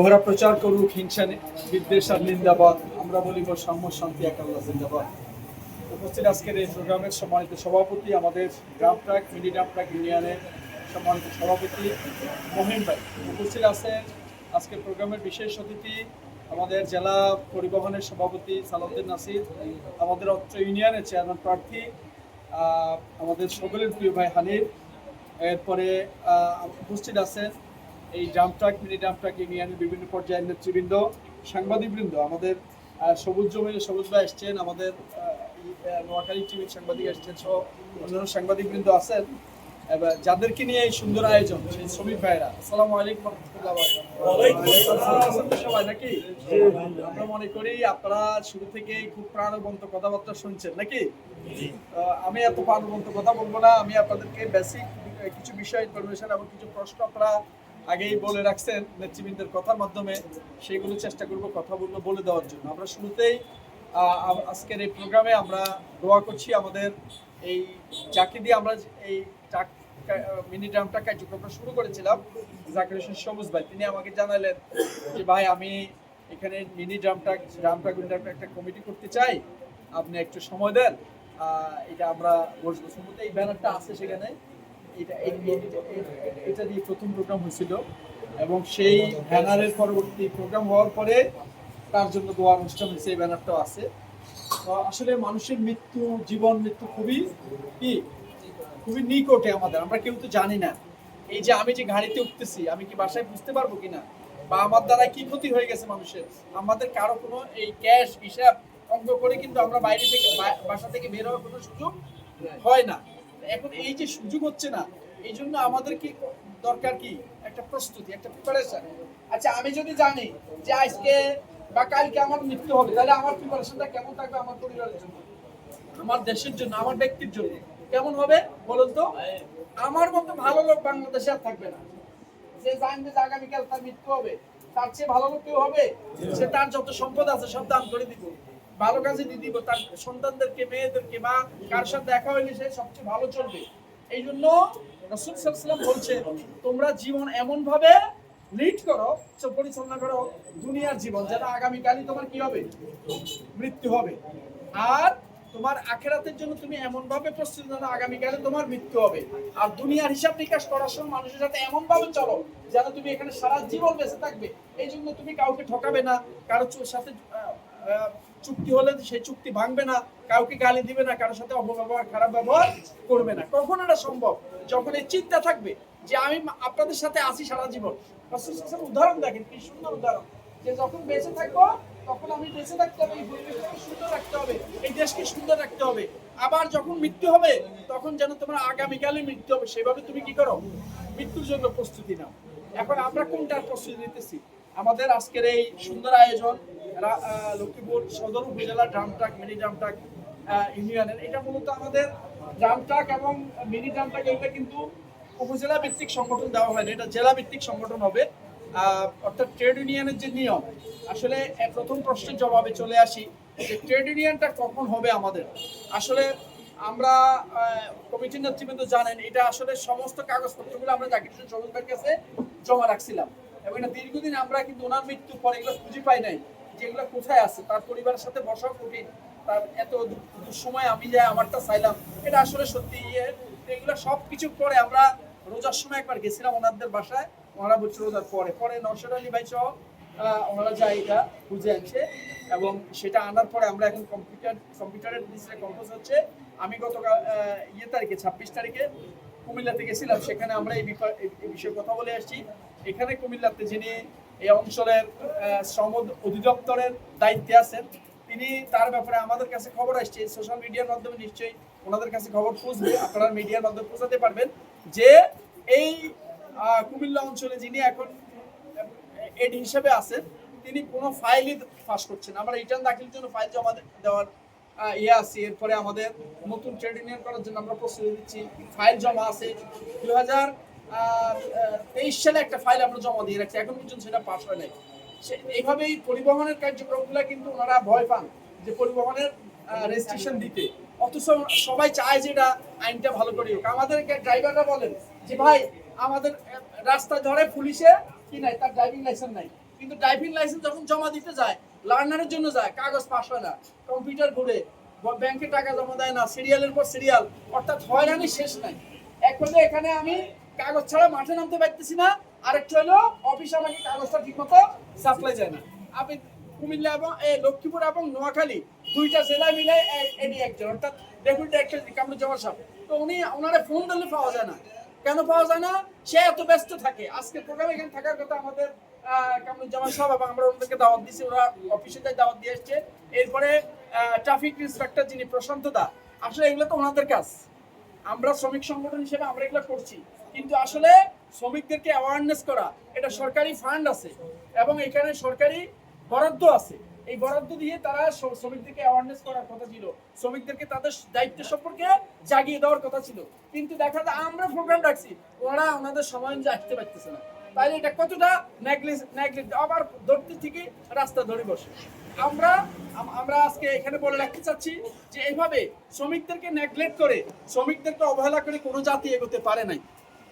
ওরা প্রচার করুক, হিংসা বিদ্বেষ আর নিন্দাবাদ। আমরা বলিব সাম্য শান্তি একাল্লা জিন্দাবাদ উপস্থিত আজকের এই প্রোগ্রামের সম্মানিত সভাপতি আমাদের গ্রাম ট্রাক, মিনি গ্রাম ট্রাক ইউনিয়নের সম্মানিত সভাপতি মহিম ভাই। উপস্থিত আছেন আজকের প্রোগ্রামের বিশেষ অতিথি আমাদের জেলা পরিবহনের সভাপতি সালাউদ্দিন নাসির, আমাদের অত্র ইউনিয়নের চেয়ারম্যান প্রার্থী আমাদের সকলের প্রিয় ভাই হানিফ। এরপরে উপস্থিত আছেন এই drum truck mini drum truck ইউনিয়নের বিভিন্ন পর্যায়ের নেতৃবৃন্দ, সাংবাদিকবৃন্দ। আমাদের সবুজ জমির সবুজ ভাই এসছেন আমাদের নোয়াখালী টিভির সাংবাদিক এসছেন সহ অন্যান্য সাংবাদিকবৃন্দ আছেন। এবার যাদেরকে নিয়ে এই সুন্দর আয়োজন, সেই শ্রমিক ভাইরা আসসালামু আলাইকুম রহমতুল্লাহ সবাই নাকি? আমরা মনে করি আপনারা শুরু থেকেই খুব প্রাণবন্ত কথাবার্তা শুনছেন নাকি? আমি এত প্রাণবন্ত কথা বলব না আমি আপনাদেরকে বেসিক কিছু বিষয় ইনফরমেশন এবং কিছু প্রশ্ন আপনারা আগেই বলে রাখছেন নেতৃবৃন্দের কথার মাধ্যমে। সেইগুলো চেষ্টা করব কথা বলব বলে দেওয়ার জন্য। আমরা শুরুতেই আজকের এই প্রোগ্রামে আমরা দোয়া করছি আমাদের এই যাকে দিয়ে আমরা এই মিনি ড্রামটা কার্যক্রমটা শুরু করেছিলাম। জাকির হোসেন সবুজ ভাই, তিনি আমাকে জানালেন যে, ভাই, আমি এখানে মিনি ড্রামটা ড্রামটা ড্রামটা একটা কমিটি করতে চাই। আপনি একটু সময় দেন। এটা আমরা বসবো। সম্ভবত এই ব্যানারটা আছে সেখানে। এটা এটা দিয়ে প্রথম প্রোগ্রাম হয়েছিল এবং সেই ব্যানারের পরবর্তী প্রোগ্রাম হওয়ার পরে তার জন্য দোয়া অনুষ্ঠান হয়েছে, এই ব্যানারটাও আছে। আসলে মানুষের মৃত্যু, জীবন মৃত্যু খুবই কি? খুবই নিকটে আমাদের। আমরা কেউ তো জানি না। এই যে আমি যে গাড়িতে উঠতেছি, আমি কি বাসায় বুঝতে পারব কিনা? বা আমার দ্বারা কি ক্ষতি হয়ে গেছে মানুষের? আমাদের কারও কোনো এই ক্যাশ, হিসাব, অঙ্ক করে কিন্তু আমরা বাইরে থেকে বাসা থেকে বের হওয়ার কোনো সুযোগ হয় না। এখন এই যে সুযোগ হচ্ছে না, এই জন্য আমাদের কি দরকার কি? একটা প্রস্তুতি, একটা প্রিপারেশন আচ্ছা আমি যদি জানি যে আজকে বা কালকে আমার মৃত্যু হবে, তাহলে আমার প্রিপারেশনটা কেমন থাকবে আমার পরিবারের জন্য? আমার দেশের জন্য, আমার ব্যক্তির জন্য? কেমন হবে বলুন তো? আমার মতো ভালো লোক বাংলাদেশে আর থাকবে না। যে জানবে যে আগামীকাল তার মৃত্যু হবে, তার চেয়ে ভালো লোক কেউ হবে? সে তার যত সম্পদ আছে সব দান করে দিব। ভালো কাজে দিয়ে দিব, তার সন্তানদেরকে, মেয়েদেরকে, মা কার সাথে দেখা হইলে সে সবচেয়ে ভালো চলবে। এই জন্য রসুল সাল্লাম বলছে তোমরা জীবন এমন ভাবে লিড করো পরিচালনা করো দুনিয়ার জীবন যেটা আগামীকালই তোমার কি হবে? মৃত্যু হবে। আর তোমার আখেরাতের জন্য তুমি এমন ভাবে প্রস্তুতি নাও আগামীকালে তোমার মৃত্যু হবে। আর দুনিয়ার হিসাব নিকাশ করার সময় মানুষের সাথে এমন ভাবে চলো, যেন তুমি এখানে সারা জীবন বেঁচে থাকবে। এই জন্য তুমি কাউকে ঠকাবে না, কারও চু- সাথে চুক্তি হলে সেই চুক্তি ভাঙবে না, কাউকে গালি দিবে না কারোর সাথে অপব্যবহার, খারাপ ব্যবহার করবে না। কখন এটা সম্ভব। যখন এই চিন্তা থাকবে যে আমি আপনাদের সাথে আছি সারা জীবন। উদাহরণ দেখেন, কি সুন্দর উদাহরণ। যে যখন বেঁচে থাকব, তখন আমি বেঁচে থাকতে হবে, এই পরিবেশটাকে সুন্দর রাখতে হবে। দেশকে সুন্দর রাখতে হবে। আবার যখন মৃত্যু হবে, তখন যেন তোমার আগামীকালে মৃত্যু হবে। সেভাবে তুমি কি করো? মৃত্যুর জন্য প্রস্তুতি নাও। এখন আমরা কোনটার প্রস্তুতি নিতেছি? আমাদের আজকের এই সুন্দর আয়োজন লক্ষ্মীপুর সদর উপজেলা ড্রামটাক, মিনি ড্রামটাক ইউনিয়নের। এটা মূলত আমাদের ড্রাম ট্রাক এবং মিনি ড্রাম ট্রাক এগুলো কিন্তু উপজেলা ভিত্তিক সংগঠন দেওয়া হয় এটা জেলা ভিত্তিক সংগঠন হবে। অর্থাৎ ট্রেড ইউনিয়নের যে নিয়ম, আসলে প্রথম প্রশ্নের জবাবে চলে আসি। যে ট্রেড ইউনিয়নটা কখন হবে আমাদের? আসলে আমরা কমিটির নেতৃবৃন্দ জানেন, এটা আসলে সমস্ত কাগজপত্রগুলো আমরা জাকির সবুজ কাছে জমা রাখছিলাম। এবং এটা দীর্ঘদিন আমরা কিন্তু ওনার মৃত্যুর পরে এগুলো খুঁজে পাই নাই যে এগুলো কোথায় আছে, তার পরিবারের সাথে বসা কঠিন, তার এত দুঃসময় আমি যাই আমারটা চাইলাম, এটা আসলে সত্যি ইয়ে। এগুলো সব কিছু পরে আমরা রোজার সময় একবার গেছিলাম ওনাদের বাসায় ওনারা বলছে রোজার পরে পরে নরসর আলী ভাই সহ ওনারা যায় এটা খুঁজে আনছে এবং সেটা আনার পরে আমরা এখন কম্পিউটার কম্পিউটারের ডিসপ্লে কম্পোজ হচ্ছে। আমি গতকাল ইয়ে তারিখে, ছাব্বিশ তারিখে কুমিল্লাতে গেছিলাম। সেখানে আমরা এই বিষয় এই বিষয়ে কথা বলে আসছি। এখানে কুমিল্লাতে যিনি এই অঞ্চলের শ্রম অধিদপ্তরের দায়িত্বে আছেন, তিনি তার ব্যাপারে আমাদের কাছে খবর আসছে। সোশ্যাল মিডিয়ার মাধ্যমে নিশ্চয়ই ওনাদের কাছে খবর পৌঁছবে। আপনারা মিডিয়ার মাধ্যমে পৌঁছাতে পারবেন যে এই কুমিল্লা অঞ্চলে যিনি এখন এড হিসেবে আছেন তিনি কোনো ফাইলই পাস করছেন আমরা রিটার্ন দাখিলের জন্য ফাইল জমা দেওয়ার ইয়ে আছে। এরপরে আমাদের নতুন ট্রেড ইউনিয়ন করার জন্য আমরা প্রস্তুতি দিচ্ছি ফাইল জমা আছে। দু হাজার তেইশ সালে একটা ফাইল আমরা জমা দিয়ে রাখছি। এখন পর্যন্ত সেটা পাস হয় নাই। এইভাবেই পরিবহনের কার্যক্রমগুলো কিন্তু ওনারা ভয় পান যে পরিবহনের রেজিস্ট্রেশন দিতে। অথচ সবাই চায় যে এটা আইনটা ভালো করে হোক। আমাদের ড্রাইভাররা বলেন যে ভাই আমাদের আহ, রাস্তায় ধরে পুলিশে কি নাই, তার ড্রাইভিং লাইসেন্স নাই। কিন্তু ড্রাইভিং লাইসেন্স যখন জমা দিতে যায় লার্নারের জন্য যায়, কাগজ পাস হয় না কম্পিউটার ঘুরে ব্যাংকে টাকা জমা দেয় না সিরিয়ালের পর সিরিয়াল অর্থাৎ হয়রানি শেষ নাই। এক কথা এখানে আমি কাগজ ছাড়া মাঠে নামতে পারতেছি না, আরেকটা হলো অফিস আমাকে কাগজটা ঠিকমতো সাপ্লাই যায় না। আপনি কুমিল্লা এবং এই লক্ষ্মীপুর এবং নোয়াখালী দুইটা জেলা মিলে এ- এডি একজন, অর্থাৎ ডেপুটি একটা কামরুজ্জামান সাহেব। তো উনি, ওনারে ফোন দিলে পাওয়া যায় না। কেন পাওয়া যায় না? সে এত ব্যস্ত থাকে। আজকে প্রোগ্রামে এখানে থাকার কথা আমাদের কামরুজ্জামান সাহেব এবং আমরা ওনাদেরকে দাওয়াত দিয়েছি। ওরা অফিসে দাওয়াত দিয়ে এসছে। এরপরে ট্রাফিক ইন্সপেক্টর যিনি প্রশান্ত দা, আসলে এগুলো তো ওনাদের কাজ। আমরা শ্রমিক সংগঠন হিসেবে আমরা এগুলো করছি। কিন্তু আসলে শ্রমিকদেরকে অ্যাওয়ারনেস করা, এটা সরকারি ফান্ড আছে এবং এখানে সরকারি বরাদ্দ আছে। এই বরাদ্দ দিয়ে তারা শ্রমিকদেরকে অ্যাওয়ারনেস করার কথা ছিল। শ্রমিকদেরকে তাদের দায়িত্ব সম্পর্কে জাগিয়ে দেওয়ার কথা ছিল। কিন্তু দেখা যায়, আমরা প্রোগ্রাম রাখছি, ওরা ওনাদের সময় আসতে পারতেছে না। তাহলে এটা কতটা নেগলিজ নেগলিজ আবার ধরতে থেকে রাস্তা ধরে বসে। আমরা আমরা আজকে এখানে বলে রাখতে চাচ্ছি যে এইভাবে শ্রমিকদেরকে নেগলেক্ট করে, শ্রমিকদেরকে অবহেলা করে কোনো জাতি এগোতে পারে নাই।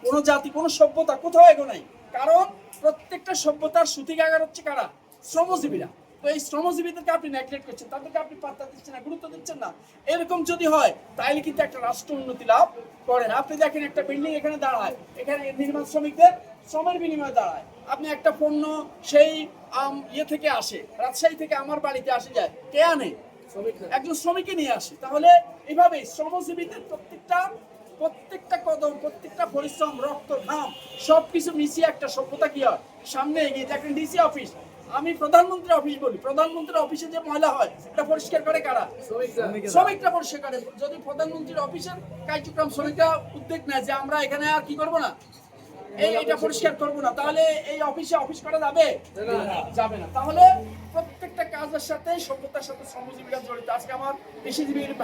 কোনো জাতি, কোনো সভ্যতা কোথাও এগো নাই। কারণ প্রত্যেকটা সভ্যতার সূতিকাগার হচ্ছে কারা? শ্রমজীবীরা। তো এই শ্রমজীবীদেরকে আপনি নেগলেক্ট করছেন তাদেরকে আপনি পাত্তা দিচ্ছেন না গুরুত্ব দিচ্ছেন না। এরকম যদি হয় তাহলে কিন্তু একটা রাষ্ট্র উন্নতি লাভ করেন আপনি দেখেন একটা বিল্ডিং এখানে দাঁড়ায় এখানে নির্মাণ শ্রমিকদের শ্রমের বিনিময়ে দাঁড়ায়। আপনি একটা পণ্য সেই আম, ইয়ে থেকে আসে রাজশাহী থেকে আমার বাড়িতে আসে যায় কে আনে? একজন শ্রমিককে নিয়ে আসে। তাহলে এইভাবে শ্রমজীবীদের প্রত্যেকটা প্রত্যেকটা কদম প্রত্যেকটা পরিশ্রম রক্ত ঘাম সবকিছু মিশিয়ে একটা সভ্যতা কি হয়? সামনে এগিয়ে দেখেন ডিসি অফিস আমি প্রধানমন্ত্রী অফিস বলি। প্রধানমন্ত্রীর অফিসে যে ময়লা হয় এটা পরিষ্কার করে কারা? শ্রমিকরা পরিষ্কার করে। যদি প্রধানমন্ত্রীর অফিসের কার্যক্রম শ্রমিকরা উদ্যোগ নেয় যে আমরা এখানে আর কি করব না? এই এটা পরিষ্কার করব না। তাহলে এই অফিসে অফিস করা যাবে? যাবে না। তাহলে প্রত্যেকটা কাজের সাথে সভ্যতার সাথে শ্রমজীবীরা জড়িত। আজকে আমার কৃষিজীবীর